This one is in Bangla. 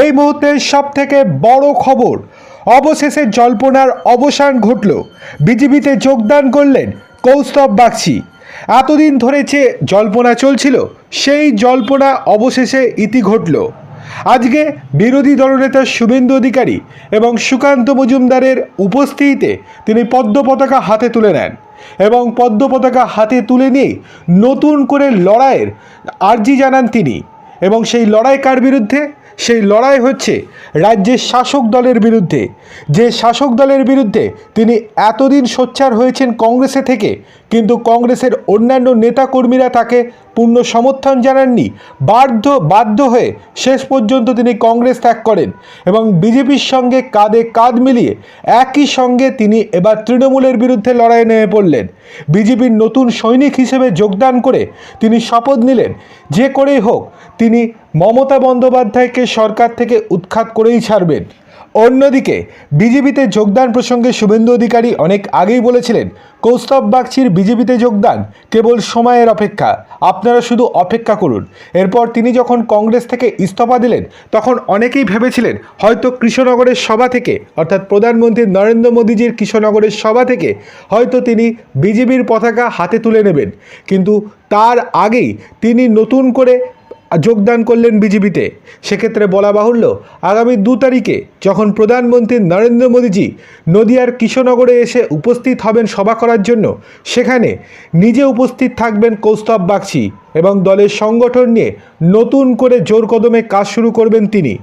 এই মুহূর্তের সব থেকে বড় খবর। অবশেষে জল্পনার অবসান ঘটল। বিজেপিতে যোগদান করলেন কৌস্তব বাগচি। এতদিন ধরে যে জল্পনা চলছিল, সেই জল্পনা অবশেষে ইতি ঘটল। আজকে বিরোধী দলনেতা শুভেন্দু অধিকারী এবং সুকান্ত মজুমদারের উপস্থিতিতে তিনি পদ্ম পতাকা হাতে তুলে নেন এবং পদ্ম পতাকা হাতে তুলে নিয়ে নতুন করে লড়াইয়ের আর্জি জানান তিনি। এবং সেই লড়াই কার বিরুদ্ধে? সেই লড়াই হচ্ছে রাজ্যের শাসক দলের বিরুদ্ধে। যে শাসক দলের বিরুদ্ধে তিনি এতদিন সোচ্চার হয়েছেন কংগ্রেসে থেকে, কিন্তু কংগ্রেসের অন্যান্য নেতাকর্মীরা তাকে পূর্ণ সমর্থন জানাননি। বাধ্য বাধ্য হয়ে শেষ পর্যন্ত তিনি কংগ্রেস ত্যাগ করেন এবং বিজেপির সঙ্গে কাঁধে কাঁধ মিলিয়ে একই সঙ্গে তিনি এবার তৃণমূলের বিরুদ্ধে লড়াইয়ে নেমে পড়লেন। বিজেপির নতুন সৈনিক হিসেবে যোগদান করে তিনি শপথ নিলেন। যে করেই হোক তিনি মমতা বন্দ্যোপাধ্যায়কে সরকার থেকে উৎখাত করেই ছাড়বেন। অন্যদিকে, বিজেপিতে যোগদান প্রসঙ্গে শুভেন্দু অধিকারী অনেক আগেই বলেছিলেন, কৌস্তব বাগচির বিজেপিতে যোগদান কেবল সময়ের অপেক্ষা। আপনারা শুধু অপেক্ষা করুন। এরপর তিনি যখন কংগ্রেস থেকে ইস্তফা দিলেন, তখন অনেকেই ভেবেছিলেন, হয়তো কৃষ্ণনগরের সভা থেকে, অর্থাৎ প্রধানমন্ত্রী নরেন্দ্র মোদীজির কৃষ্ণনগরের সভা থেকে, হয়তো তিনি বিজেপির পতাকা হাতে তুলে নেবেন। কিন্তু তার আগেই তিনি নতুন করে যোগদান করলেন বিজেপিতে। সেক্ষেত্রে বলা বাহুল্য, আগামী দু তারিখে যখন প্রধানমন্ত্রী নরেন্দ্র মোদীজি নদিয়ার কৃষ্ণনগরে এসে উপস্থিত হবেন সভা করার জন্য, সেখানে নিজে উপস্থিত থাকবেন কৌস্তব বাগচি এবং দলের সংগঠন নিয়ে নতুন করে জোর কদমে কাজ শুরু করবেন তিনি।